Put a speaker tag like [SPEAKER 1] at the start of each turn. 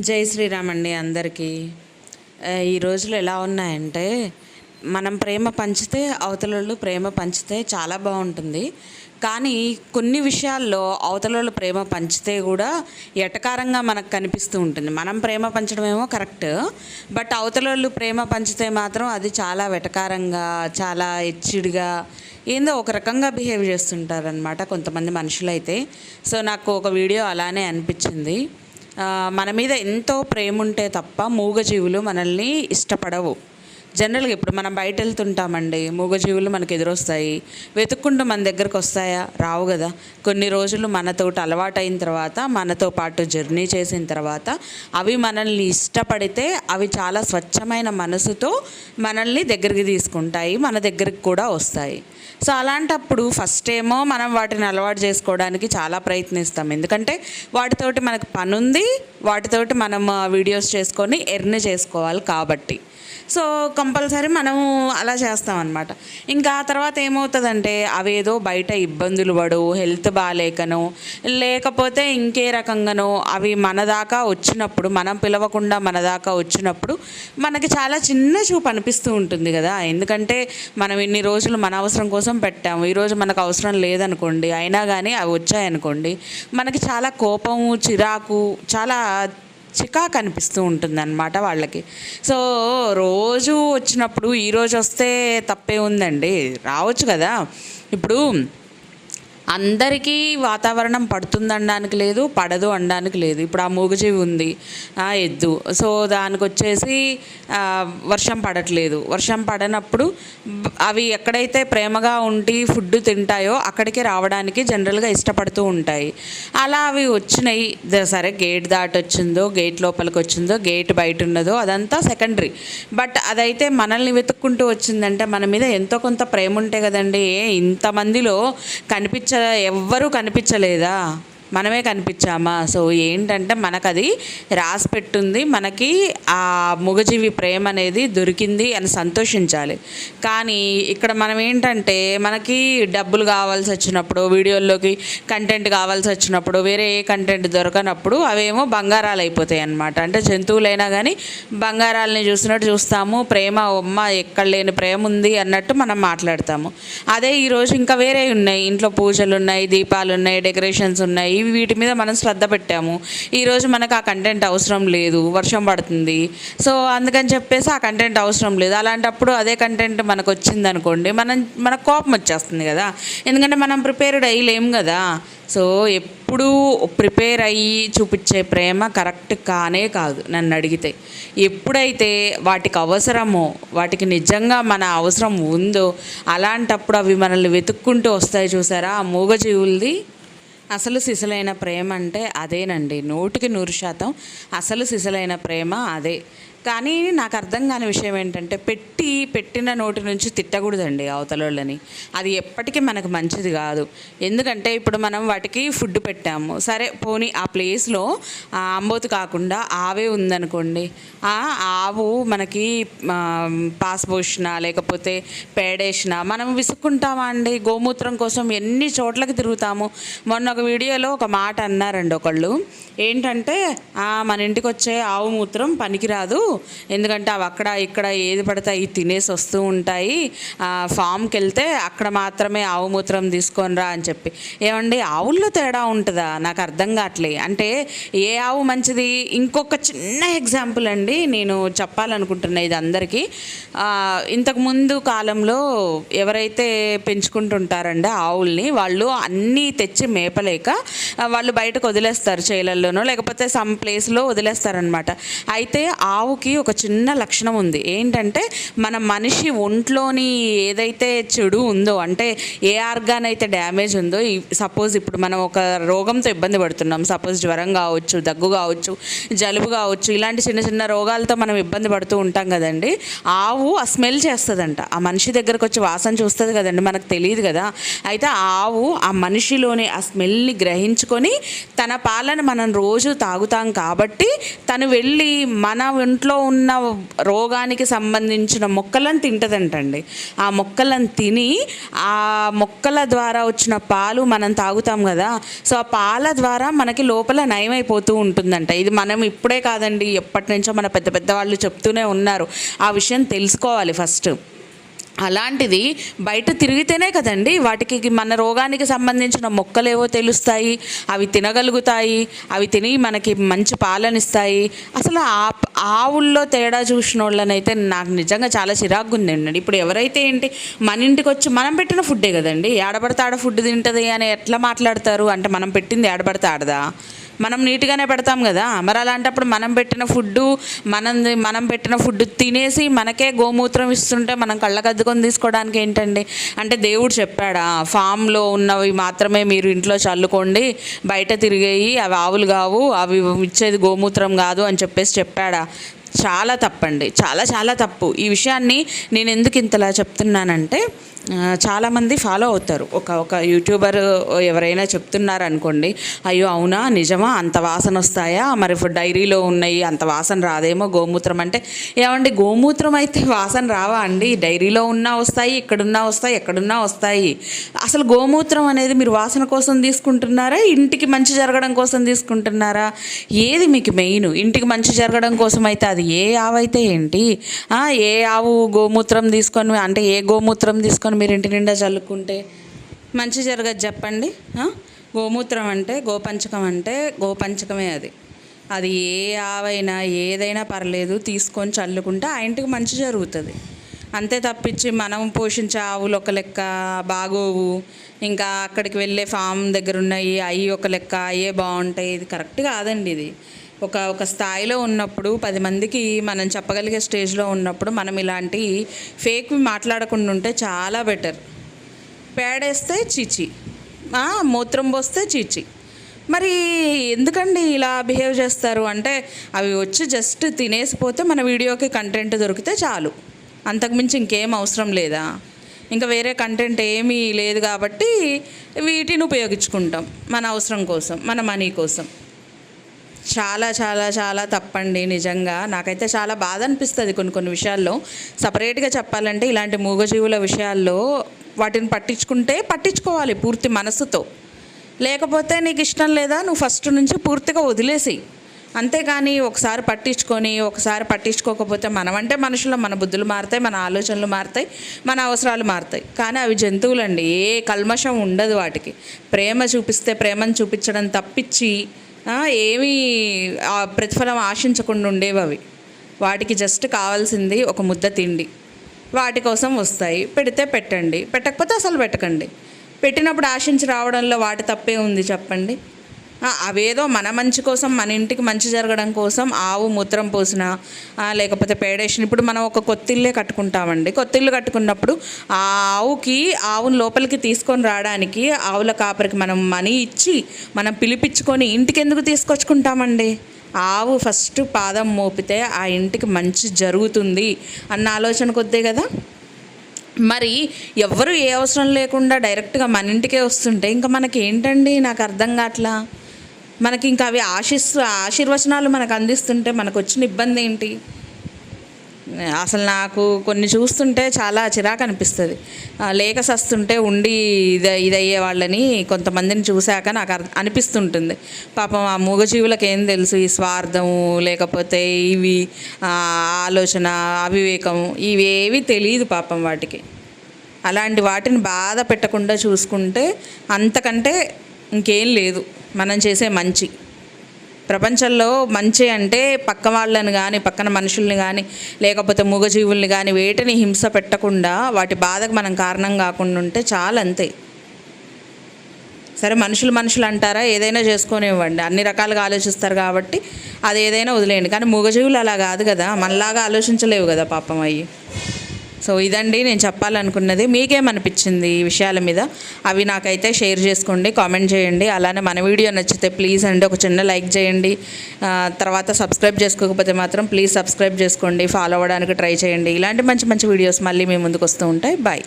[SPEAKER 1] జై శ్రీరామ్ అండి అందరికీ ఈ రోజులు ఎలా ఉన్నాయంటే మనం ప్రేమ పంచితే అవతలలో ప్రేమ పంచితే చాలా బాగుంటుంది. కానీ కొన్ని విషయాల్లో అవతలలో ప్రేమ పంచితే కూడా ఎటకారంగా మనకు కనిపిస్తూ ఉంటుంది. మనం ప్రేమ పంచడమేమో కరెక్ట్ బట్ అవతలలో ప్రేమ పంచితే మాత్రం అది చాలా వెటకారంగా చాలా ఎచ్చిడిగా ఏందో ఒక రకంగా బిహేవ్ చేస్తుంటారనమాట కొంతమంది మనుషులైతే. సో నాకు ఒక వీడియో అలానే అనిపించింది. మన మీద ఎంతో ప్రేమ ఉంటే తప్ప మూగజీవులు మనల్ని ఇష్టపడవు. జనరల్గా ఇప్పుడు మనం బయట వెళ్తుంటామండి మూగజీవులు మనకు ఎదురొస్తాయి. వెతుక్కుంటూ మన దగ్గరకు వస్తాయా? రావు కదా. కొన్ని రోజులు మనతోటి అలవాటైన తర్వాత మనతో పాటు జర్నీ చేసిన తర్వాత అవి మనల్ని ఇష్టపడితే అవి చాలా స్వచ్ఛమైన మనసుతో మనల్ని దగ్గరికి తీసుకుంటాయి. మన దగ్గరికి కూడా వస్తాయి. సో అలాంటప్పుడు ఫస్ట్ ఏమో మనం వాటిని అలవాటు చేసుకోవడానికి చాలా ప్రయత్నిస్తాం. ఎందుకంటే వాటితోటి మనకు పని ఉంది వాటితోటి మనం వీడియోస్ చేసుకొని ఎర్న్ చేసుకోవాలి కాబట్టి. సో కంపల్సరీ మనము అలా చేస్తాం అనమాట ఇంకా ఆ తర్వాత ఏమవుతుందంటే అవేదో బయట ఇబ్బందులు పడు హెల్త్ బాగాలేకనో లేకపోతే ఇంకే రకంగానో అవి మన దాకా వచ్చినప్పుడు మనం పిలవకుండా మన దాకా వచ్చినప్పుడు మనకి చాలా చిన్న చూపు అనిపిస్తూ ఉంటుంది కదా. ఎందుకంటే మనం ఇన్ని రోజులు మన అవసరం కోసం పెట్టాము. ఈరోజు మనకు అవసరం లేదనుకోండి అయినా కానీ అవి వచ్చాయనుకోండి మనకి చాలా కోపము చిరాకు చాలా చికాకు అనిపిస్తూ ఉంటుందన్నమాట వాళ్ళకి. సో రోజు వచ్చినప్పుడు ఈరోజు వస్తే తప్పే ఉందండి. రావచ్చు కదా. ఇప్పుడు అందరికీ వాతావరణం పడుతుందనడానికి లేదు పడదు అనడానికి లేదు. ఇప్పుడు ఆ మూగజీవి ఉంది. ఆ ఎద్దు. సో దానికి వచ్చేసి వర్షం పడట్లేదు. వర్షం పడనప్పుడు అవి ఎక్కడైతే ప్రేమగా ఉండి ఫుడ్ తింటాయో అక్కడికి రావడానికి జనరల్గా ఇష్టపడుతూ ఉంటాయి. అలా అవి వచ్చినాయి. సరే గేట్ దాటి వచ్చిందో గేట్ లోపలికి వచ్చిందో గేట్ బయట ఉన్నదో అదంతా సెకండరీ. బట్ అదైతే మనల్ని వెతుక్కుంటూ వచ్చిందంటే మన మీద ఎంతో కొంత ప్రేమ ఉంటే కదండి ఏ ఇంతమందిలో కనిపించ ఎవ్వరూ కనిపించలేదా? మనమే కనిపించామా? సో ఏంటంటే మనకు అది రాసి పెట్టుంది. మనకి ఆ మూగజీవి ప్రేమ అనేది దొరికింది అని సంతోషించాలి. కానీ ఇక్కడ మనం ఏంటంటే మనకి డబ్బులు కావాల్సి వచ్చినప్పుడు వీడియోల్లోకి కంటెంట్ కావాల్సి వచ్చినప్పుడు వేరే ఏ కంటెంట్ దొరకనప్పుడు అవేమో బంగారాలు అయిపోతాయి అన్నమాట. అంటే జంతువులైనా కానీ బంగారాలని చూసినట్టు చూస్తాము. ప్రేమ ఉమ్మ ఎక్కడ లేని ప్రేమ ఉంది అన్నట్టు మనం మాట్లాడతాము. అదే ఈరోజు ఇంకా వేరే ఉన్నాయి. ఇంట్లో పూజలు ఉన్నాయి దీపాలు ఉన్నాయి డెకరేషన్స్ ఉన్నాయి. ఇవి వీటి మీద మనం శ్రద్ధ పెట్టాము. ఈరోజు మనకు ఆ కంటెంట్ అవసరం లేదు వర్షం పడుతుంది. సో అందుకని చెప్పేసి ఆ కంటెంట్ అవసరం లేదు. అలాంటప్పుడు అదే కంటెంట్ మనకు వచ్చింది అనుకోండి మనం మనకు కోపం వచ్చేస్తుంది కదా. ఎందుకంటే మనం ప్రిపేర్డ్ అయ్యలేం కదా. సో ఎప్పుడూ ప్రిపేర్ అయ్యి చూపించే ప్రేమ కరెక్ట్ కానే కాదు నన్ను అడిగితే. ఎప్పుడైతే వాటికి అవసరమో వాటికి నిజంగా మన అవసరం ఉందో అలాంటప్పుడు అవి మనల్ని వెతుక్కుంటూ వస్తాయి చూసారా? ఆ మూగజీవులది అసలు సిసలైన ప్రేమ అంటే అదేనండి. నూటికి నూరు శాతం అసలు సిసలైన ప్రేమ అదే. కానీ నాకు అర్థం కాని విషయం ఏంటంటే పెట్టి పెట్టిన నోటి నుంచి తిట్టకూడదండి అవతలోళ్ళని. అది ఎప్పటికీ మనకు మంచిది కాదు. ఎందుకంటే ఇప్పుడు మనం వాటికి ఫుడ్ పెట్టాము. సరే పోనీ ఆ ప్లేస్లో అంబోతు కాకుండా ఆవే ఉందనుకోండి. ఆ ఆవు మనకి పాస్ పోసిన లేకపోతే పేడేసిన మనం విసుక్కుంటామా అండి? గోమూత్రం కోసం ఎన్ని చోట్లకి తిరుగుతాము? మొన్న ఒక వీడియోలో ఒక మాట అన్నారండి ఒకళ్ళు. ఏంటంటే మన ఇంటికి వచ్చే ఆవు మూత్రం పనికిరాదు. ఎందుకంటే అవి అక్కడ ఇక్కడ ఏది పడితే అవి తినేసి వస్తూ ఉంటాయి. ఫామ్కి వెళ్తే అక్కడ మాత్రమే ఆవు మూత్రం తీసుకొని రా అని చెప్పి. ఏమండి ఆవుల్లో తేడా ఉంటుందా? నాకు అర్థం కావట్లే అంటే ఏ ఆవు మంచిది? ఇంకొక చిన్న ఎగ్జాంపుల్ అండి నేను చెప్పాలనుకుంటున్నా ఇది అందరికీ. ఇంతకుముందు కాలంలో ఎవరైతే పెంచుకుంటుంటారండి ఆవుల్ని వాళ్ళు అన్నీ తెచ్చి మేపలేక వాళ్ళు బయటకు వదిలేస్తారు చేలల్లోనో లేకపోతే సమ్ ప్లేస్లో వదిలేస్తారనమాట అయితే ఆవు ఆవుకి ఒక చిన్న లక్షణం ఉంది. ఏంటంటే మన మనిషి ఒంట్లోని ఏదైతే చెడు ఉందో అంటే ఏ ఆర్గాన్ అయితే డ్యామేజ్ ఉందో సపోజ్ ఇప్పుడు మనం ఒక రోగంతో ఇబ్బంది పడుతున్నాం. సపోజ్ జ్వరం కావచ్చు దగ్గు కావచ్చు జలుబు కావచ్చు ఇలాంటి చిన్న చిన్న రోగాలతో మనం ఇబ్బంది పడుతూ ఉంటాం కదండి. ఆవు ఆ స్మెల్ చేస్తుందంట. ఆ మనిషి దగ్గరకు వచ్చి వాసన చూస్తుంది కదండి మనకు తెలియదు కదా. అయితే ఆ ఆవు ఆ మనిషిలోని ఆ స్మెల్ని గ్రహించుకొని తన పాలను మనం రోజు తాగుతాం కాబట్టి తను వెళ్ళి మన ఒంట్లో దాంట్లో ఉన్న రోగానికి సంబంధించిన మొక్కలను తింటదంటండి. ఆ మొక్కలను తిని ఆ మొక్కల ద్వారా వచ్చిన పాలు మనం తాగుతాం కదా సో ఆ పాల ద్వారా మనకి లోపల నయమైపోతూ ఉంటుందంట. ఇది మనం ఇప్పుడే కాదండి ఎప్పటి నుంచో మన పెద్ద పెద్ద వాళ్ళు చెప్తూనే ఉన్నారు. ఆ విషయం తెలుసుకోవాలి ఫస్ట్. అలాంటిది బయట తిరిగితేనే కదండి వాటికి మన రోగానికి సంబంధించిన మొక్కలేవో తెలుస్తాయి అవి తినగలుగుతాయి అవి తిని మనకి మంచి పాలనిస్తాయి. అసలు ఆ ఆవుల్లో తేడా చూసిన వాళ్ళనైతే నాకు నిజంగా చాలా చిరాకు ఉందండి ఇప్పుడు ఎవరైతే ఏంటి మన ఇంటికి వచ్చి మనం పెట్టిన ఫుడ్డే కదండి. ఏడబడితే ఆడ ఫుడ్ తింటుంది అని ఎట్లా మాట్లాడతారు? అంటే మనం పెట్టింది ఏడబడితే ఆడదా? మనం నీట్గానే పెడతాం కదా. మరి అలాంటప్పుడు మనం పెట్టిన ఫుడ్ మనం మనం పెట్టిన ఫుడ్ తినేసి మనకే గోమూత్రం ఇస్తుంటే మనం కళ్ళకద్దుకొని తీసుకోవడానికి ఏంటండి? అంటే దేవుడు చెప్పాడా ఫామ్లో ఉన్నవి మాత్రమే మీరు ఇంట్లో చల్లుకోండి బయట తిరిగేయి అవి ఆవులు కావు అవి ఇచ్చేది గోమూత్రం కాదు అని చెప్పేసి చెప్పాడా. చాలా తప్పండి. చాలా చాలా తప్పు. ఈ విషయాన్ని నేను ఎందుకు ఇంతలా చెప్తున్నానంటే చాలామంది ఫాలో అవుతారు. ఒక ఒక యూట్యూబర్ ఎవరైనా చెప్తున్నారు అనుకోండి అయ్యో అవునా? నిజమా? అంత వాసన వస్తాయా? మరి ఇప్పుడు డైరీలో ఉన్నాయి అంత వాసన రాదేమో గోమూత్రం. అంటే ఏమండి గోమూత్రం అయితే వాసన రావా అండి? డైరీలో ఉన్నా వస్తాయి ఇక్కడున్నా వస్తాయి ఎక్కడున్నా వస్తాయి. అసలు గోమూత్రం అనేది మీరు వాసన కోసం తీసుకుంటున్నారా? ఇంటికి మంచి జరగడం కోసం తీసుకుంటున్నారా? ఏది మీకు మెయిన్? ఇంటికి మంచి జరగడం కోసం అయితే అది ఏ ఆవు అయితే ఏంటి ఏ ఆవు గోమూత్రం తీసుకొని అంటే ఏ గోమూత్రం తీసుకొని మీరు ఇంటి నిండా చల్లుకుంటే మంచి జరగదు చెప్పండి గోమూత్రం అంటే గోపంచకం అంటే గోపంచకమే అది. అది ఏ ఆవైనా ఏదైనా పర్లేదు తీసుకొని చల్లుకుంటే ఆ ఇంటికి మంచి జరుగుతుంది. అంతే తప్పించి మనం పోషించే ఆవులు ఒక లెక్క బాగోవు ఇంకా అక్కడికి వెళ్ళే ఫామ్ దగ్గర ఉన్నాయి అవి ఒక లెక్క అయ్యే బాగుంటాయి ఇది కరెక్ట్ కాదండి ఇది. ఒక ఒక స్థాయిలో ఉన్నప్పుడు పది మందికి మనం చెప్పగలిగే స్టేజ్లో ఉన్నప్పుడు మనం ఇలాంటి ఫేక్ మాట్లాడకుండా ఉంటే చాలా బెటర్. పేడేస్తే చీచి. మూత్రం పోస్తే చీచి. మరి ఎందుకండి ఇలా బిహేవ్ చేస్తారు? అంటే అవి వచ్చి జస్ట్ తినేసిపోతే మన వీడియోకి కంటెంట్ దొరికితే చాలు. అంతకుమించి ఇంకేం అవసరం లేదా? ఇంకా వేరే కంటెంట్ ఏమీ లేదు కాబట్టి వీటిని ఉపయోగించుకుంటాం మన అవసరం కోసం మన మనీ కోసం. చాలా చాలా చాలా తప్పండి నిజంగా. నాకైతే చాలా బాధ అనిపిస్తుంది కొన్ని కొన్ని విషయాల్లో. సపరేట్గా చెప్పాలంటే ఇలాంటి మూగజీవుల విషయాల్లో వాటిని పట్టించుకుంటే పట్టించుకోవాలి పూర్తి మనసుతో లేకపోతే నీకు ఇష్టం లేదా నువ్వు ఫస్ట్ నుంచి పూర్తిగా వదిలేసి. అంతేగాని ఒకసారి పట్టించుకొని ఒకసారి పట్టించుకోకపోతే మనం అంటే మనుషులు మన బుద్ధులు మారుతాయి మన ఆలోచనలు మారుతాయి మన అవసరాలు మారుతాయి. కానీ అవి జంతువులండి ఏ కల్మషం ఉండదు వాటికి. ప్రేమ చూపిస్తే ప్రేమను చూపించడం తప్పించి ఏమీ ప్రతిఫలం ఆశించకుండా ఉండేవి అవి వాటికి జస్ట్ కావాల్సింది ఒక ముద్ద తిండి. వాటి కోసం వస్తాయి. పెడితే పెట్టండి. పెట్టకపోతే అసలు పెట్టకండి. పెట్టినప్పుడు ఆశించి రావడంలో వాటి తప్పే ఉంది చెప్పండి. అవేదో మన మంచి కోసం మన ఇంటికి మంచి జరగడం కోసం ఆవు మూత్రం పోసిన లేకపోతే పేడేసిన ఇప్పుడు మనం ఒక కొత్తిల్లే కట్టుకుంటామండి. కొత్తిల్లు కట్టుకున్నప్పుడు ఆ ఆవుకి ఆవును లోపలికి తీసుకొని రావడానికి ఆవుల కాపరికి మనం మనీ ఇచ్చి మనం పిలిపించుకొని ఇంటికి ఎందుకు తీసుకొచ్చుకుంటామండి? ఆవు ఫస్ట్ పాదం మోపితే ఆ ఇంటికి మంచి జరుగుతుంది అన్న ఆలోచన కొద్దే కదా? మరి ఎవరు ఏ అవసరం లేకుండా డైరెక్ట్గా మన ఇంటికే వస్తుంటే ఇంకా మనకి ఏంటండి నాకు అర్థం కావట్లా? మనకి ఇంకా అవి ఆశిస్తూ ఆశీర్వచనాలు మనకు అందిస్తుంటే మనకు వచ్చిన ఇబ్బంది ఏంటి అసలు నాకు కొన్ని చూస్తుంటే చాలా చిరాకు అనిపిస్తుంది లేక సస్తుంటే ఉండి ఇది ఇదయ్యే వాళ్ళని కొంతమందిని చూశాక నాకు అనిపిస్తుంటుంది. పాపం ఆ మూగజీవులకు ఏం తెలుసు ఈ స్వార్థము లేకపోతే ఇవి ఆలోచన అవివేకం ఇవేవి తెలియదు పాపం వాటికి. అలాంటి వాటిని బాధ పెట్టకుండా చూసుకుంటే అంతకంటే ఇంకేం లేదు. మనం చేసే మంచి. ప్రపంచంలో మంచి అంటే పక్క వాళ్ళని కానీ పక్కన మనుషుల్ని కానీ లేకపోతే మూగజీవుల్ని కానీ వేటిని హింస పెట్టకుండా వాటి బాధకు మనం కారణం కాకుండా ఉంటే చాలా అంతే. సరే మనుషులు మనుషులు అంటారా? ఏదైనా చేసుకొనివ్వండి అన్ని రకాలుగా ఆలోచిస్తారు కాబట్టి అది ఏదైనా వదిలేయండి. కానీ మూగజీవులు అలా కాదు కదా. మనలాగా ఆలోచించలేవు కదా పాపం అయ్యి. సో ఇదండి నేను చెప్పాలనుకున్నది. మీకేమనిపించింది ఈ విషయాల మీద? అవి నాకైతే షేర్ చేసుకోండి కామెంట్ చేయండి. అలానే మన వీడియో నచ్చితే ప్లీజ్ అండి ఒక చిన్న లైక్ చేయండి. తర్వాత సబ్స్క్రైబ్ చేసుకోకపోతే మాత్రం ప్లీజ్ సబ్స్క్రైబ్ చేసుకోండి. ఫాలో అవ్వడానికి ట్రై చేయండి. ఇలాంటి మంచి మంచి వీడియోస్ మళ్ళీ మీ ముందుకు వస్తూ ఉంటాయి. బాయ్.